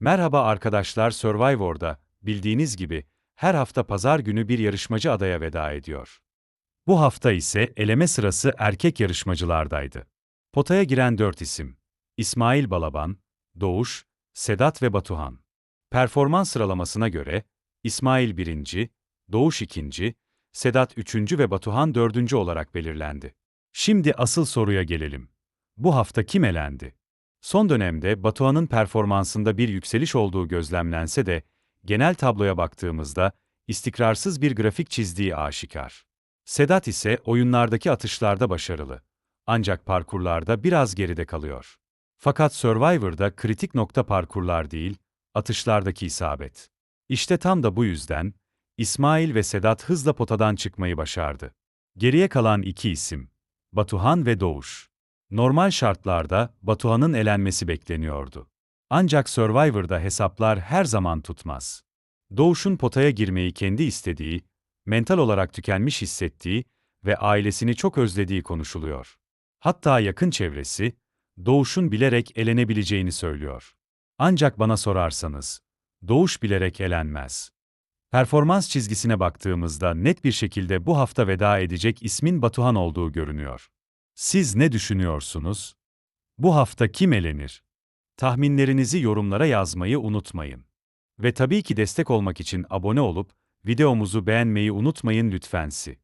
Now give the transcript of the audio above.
Merhaba arkadaşlar Survivor'da, bildiğiniz gibi, her hafta pazar günü bir yarışmacı adaya veda ediyor. Bu hafta ise eleme sırası erkek yarışmacılardaydı. Potaya giren dört isim. İsmail Balaban, Doğuş, Sedat ve Batuhan. Performans sıralamasına göre, İsmail birinci, Doğuş ikinci, Sedat üçüncü ve Batuhan dördüncü olarak belirlendi. Şimdi asıl soruya gelelim. Bu hafta kim elendi? Son dönemde Batuhan'ın performansında bir yükseliş olduğu gözlemlense de, genel tabloya baktığımızda istikrarsız bir grafik çizdiği aşikar. Sedat ise oyunlardaki atışlarda başarılı. Ancak parkurlarda biraz geride kalıyor. Fakat Survivor'da kritik nokta parkurlar değil, atışlardaki isabet. İşte tam da bu yüzden, İsmail ve Sedat hızla potadan çıkmayı başardı. Geriye kalan iki isim, Batuhan ve Doğuş. Normal şartlarda Batuhan'ın elenmesi bekleniyordu. Ancak Survivor'da hesaplar her zaman tutmaz. Doğuş'un potaya girmeyi kendi istediği, mental olarak tükenmiş hissettiği ve ailesini çok özlediği konuşuluyor. Hatta yakın çevresi, Doğuş'un bilerek elenebileceğini söylüyor. Ancak bana sorarsanız, Doğuş bilerek elenmez. Performans çizgisine baktığımızda net bir şekilde bu hafta veda edecek ismin Batuhan olduğu görünüyor. Siz ne düşünüyorsunuz? Bu hafta kim elenir? Tahminlerinizi yorumlara yazmayı unutmayın. Ve tabii ki destek olmak için abone olup videomuzu beğenmeyi unutmayın lütfensi.